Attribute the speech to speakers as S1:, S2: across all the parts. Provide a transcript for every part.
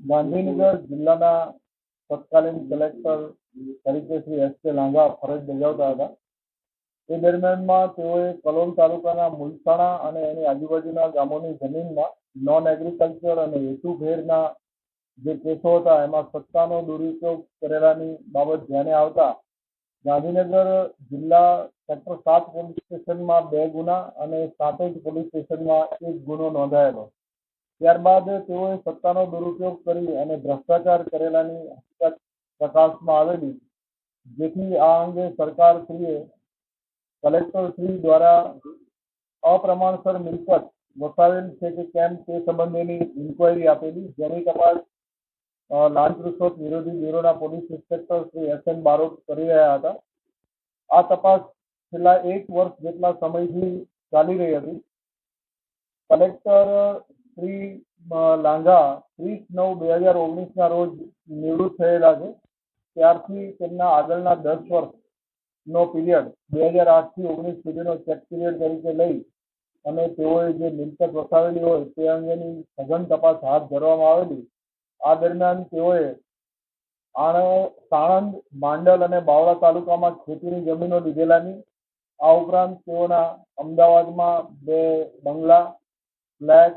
S1: ગાંધીનગર જિલ્લાના તત્કાલીન કલેક્ટર તરીકે શ્રી એસ કે લાંઘા ફરજ બજાવતા હતા. એ દરમિયાનમાં તેઓએ કલોલ તાલુકાના મુલસાણા અને એની આજુબાજુના ગામોની જમીનમાં નોન એગ્રીકલ્ચર અને હેતુભેરના જે કેસો હતા, એમાં સત્તાનો દુરુપયોગ કરેલાની બાબત ધ્યાને આવતા ગાંધીનગર જિલ્લા સેક્ટર સાત પોલીસ સ્ટેશનમાં બે ગુના અને સાતોજ પોલીસ સ્ટેશનમાં એક ગુનો નોંધાયેલો. ત્યારબાદ તેઓએ સત્તાનો દુરુપયોગ કરી અને ભ્રષ્ટાચાર કરેલાની હકીકત પ્રકાશમાં આવેલી, જેથી આ અંગે સરકારશ્રીએ કલેક્ટરશ્રી દ્વારા અપ્રમાણસર મિલકત વસાવેલ છે કે કેમ તે સંબંધેની ઇન્કવાયરી આપેલી. જેની તપાસ લાંચ રૂશ્વત વિરોધી બ્યુરોના police inspector Shri S N Barot કરી રહ્યા હતા. આ તપાસ છેલ્લા એક વર્ષ જેટલા સમયથી ચાલી રહી હતી. કલેક્ટર શ્રી લાંઘા ત્રીસ નવ બે હજાર ઓગણીસના રોજ નિવૃત્ત થયેલા છે. ત્યારથી તેમના આગળના દસ વર્ષનો પીરિયડ બે હજાર આઠથી ઓગણીસ સુધીનો ચેક પીરિયડ તરીકે લઈ અને તેઓએ જે મિલકત વસાવેલી હોય તે અંગેની સઘન તપાસ હાથ ધરવામાં આવેલી. આ દરમિયાન તેઓએ આણંદ, સાણંદ, માંડલ અને બાવળા તાલુકામાં ખેતીની જમીનો લીધેલાની આ ઉપરાંત તેઓના અમદાવાદમાં બે બંગલા, ફ્લેટ,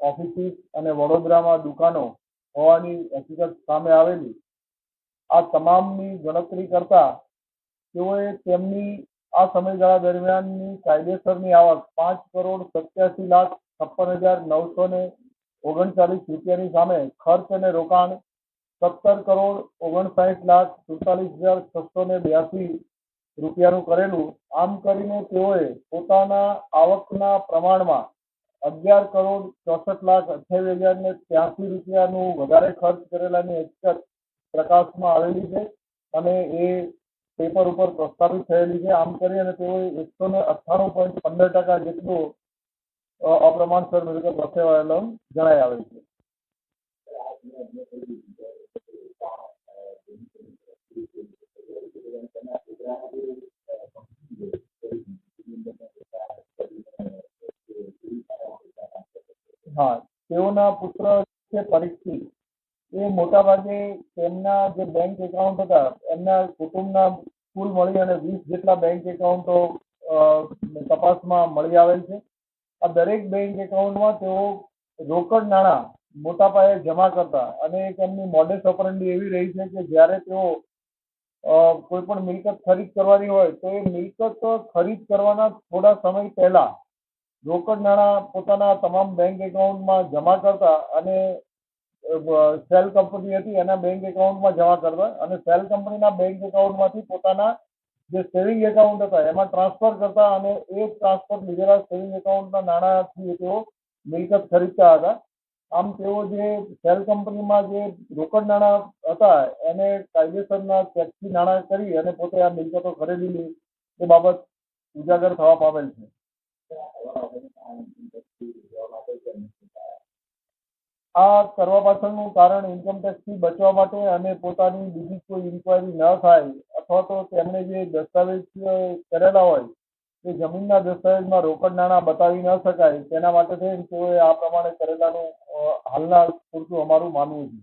S1: ઓફિસીસ અને વડોદરામાં દુકાનો હોવાની હકીકત સામે આવેલી. આ તમામની ગણતરી કરતા તેઓએ તેમની આ સમયગાળા દરમિયાનની કાયદેસરની આવક પાંચ કરોડ સત્યાસી લાખ છપ્પન હજાર નવસો ને ઓગણચાલીસ રૂપિયાની સામે ખર્ચ અને રોકાણ સત્તર કરોડ ઓગણસાઠ લાખ સુડતાલીસ હજાર છસો ને બ્યાસી રૂપિયાનું કરેલું આમ કરીને તેઓએ પોતાના આવકના પ્રમાણમાં અગિયાર કરોડ ચોસઠ લાખ અઠ્યાવીસ હજાર ને ત્યાંસી રૂપિયાનું વધારે ખર્ચ કરેલાની હકીકત પ્રકાશમાં આવેલી છે અને એ પેપર ઉપર પ્રસ્થાપિત થયેલી છે. આમ કરી અને તેઓએ એકસો ને અઠ્ઠાણું પોઈન્ટ પંદર ટકા જેટલું અપ્રમાણસર મિલકત વસાવેલો જણાય આવે છે. હા તેઓના પુત્ર છે પરીક્ષિત એ મોટાભાગે તેમના જે બેંક એકાઉન્ટ હતા, એમના કુટુંબના કુલ મળી અને વીસ જેટલા બેંક એકાઉન્ટો તપાસમાં મળી આવેલ છે. આ દરેક બેંક એકાઉન્ટમાં તેઓ રોકડ નાણાં મોટા પાયે જમા કરતા અને એક એમની મોડેસ એવી રહી છે કે જ્યારે તેઓ કોઈ પણ મિલકત ખરીદ કરવાની હોય તો એ મિલકત ખરીદ કરવાના થોડા સમય પહેલા રોકડ નાણાં પોતાના તમામ બેંક એકાઉન્ટમાં જમા કરતા અને સેલ કંપની હતી એના બેંક એકાઉન્ટમાં જમા કરતા અને સેલ કંપનીના બેંક એકાઉન્ટમાંથી પોતાના જે સેવિંગ એકાઉન્ટ હતા એમાં ટ્રાન્સફર કરતા અને એ ટ્રાન્સફર લીધેલા સેવિંગ એકાઉન્ટના નાણાંથી તેઓ મિલકત ખરીદતા હતા. આમ તેઓ જે સેલ કંપનીમાં જે રોકડ નાણાં હતા એને કાયદેસરના ચેકથી નાણાં કરી અને પોતે આ મિલકતો ખરીદેલી એ બાબત ઉજાગર થવા પામેલ છે. આ કરવા પાછળનું કારણ ઇન્કમટેક્સથી બચવા માટે અને પોતાની બીજી કોઈ ઇન્કવાયરી ન થાય અથવા તો તેમણે જે દસ્તાવેજ કરેલા હોય, તે જમીનના દસ્તાવેજમાં રોકડ નાણાં બતાવી ન શકાય, તેના માટે થઈને તેઓએ આ પ્રમાણે કરેલાનું હાલના પૂરતું અમારું માનવું છે.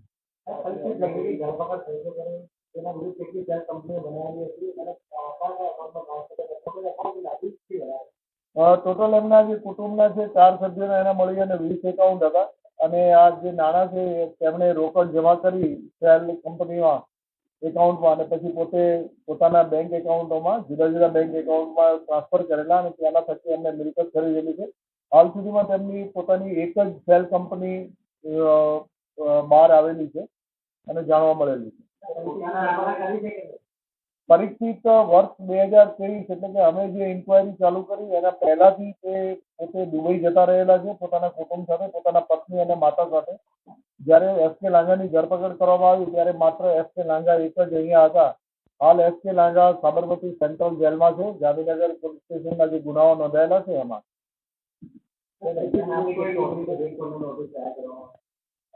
S1: ટોટલ એમના જે કુટુંબના છે, ચાર સભ્યોના એના મળી અને વીસ એકાઉન્ટ હતા. અને આ જે નાણાં છે તેમણે રોકડ જમા કરી સેલ કંપનીમાં એકાઉન્ટમાં અને પછી પોતે પોતાના બેંક એકાઉન્ટોમાં જુદા જુદા બેંક એકાઉન્ટમાં ટ્રાન્સફર કરેલા અને તેના થકી એમને મિલકત ખરીદેલી છે. હાલ સુધીમાં તેમની પોતાની એક જ સેલ કંપની બહાર આવેલી છે અને જાણવા મળેલી છે. પરીક્ષિત વર્ષ બે હજાર ત્રેવીસ એટલે કે અમે જે ઇન્કવાયરી ચાલુ કરી એના પહેલાથી તે પોતે દુબઈ જતા રહેલા છે પોતાના કુટુંબ સાથે પોતાના પત્ની અને માતા સાથે. જ્યારે એસ કે લાંઘાની ધરપકડ કરવામાં આવી ત્યારે માત્ર એસ કે લાંઘા એક જ અહીંયા હતા. હાલ એસ કે લાંઘા સાબરમતી સેન્ટ્રલ જેલમાં છે ગાંધીનગર પોલીસ સ્ટેશનના જે ગુનાઓ નોંધાયેલા છે એમાં. અ,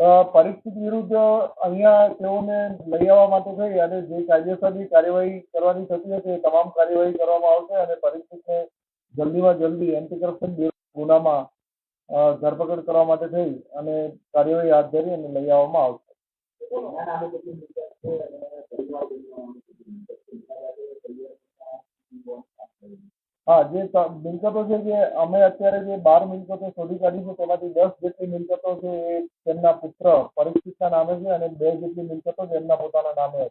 S1: પરિસ્થિતિ વિરુદ્ધ અહીંયા તેઓને લઈ આવવા માટે થઈ અને જે કાયદેસરની કાર્યવાહી કરવાની થતી હશે એ તમામ કાર્યવાહી કરવામાં આવશે અને પરિસ્થિતિને જલ્દીમાં જલ્દી એન્ટી કરપ્શન ગુનામાં ધરપકડ કરવા માટે થઈ અને કાર્યવાહી હાથ ધરી અને લઈ આવવામાં આવશે. હા જે ત- મિલકતો છે જે અમે અત્યારે જે બાર મિલકતો શોધી કાઢી છે તેમાંથી દસ જેટલી મિલકતો છે એ તેમના પુત્ર પરીક્ષિતના નામે છે અને બે જેટલી મિલકતો છે એમના પોતાના નામે છે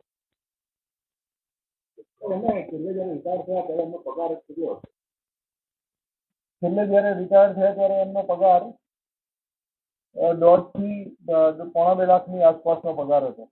S1: છેલ્લે જ્યારે રિટાયર થયા ત્યારે એમનો પગાર અ, દોઢથી અ, પોણા બે લાખની આસપાસનો પગાર હતો.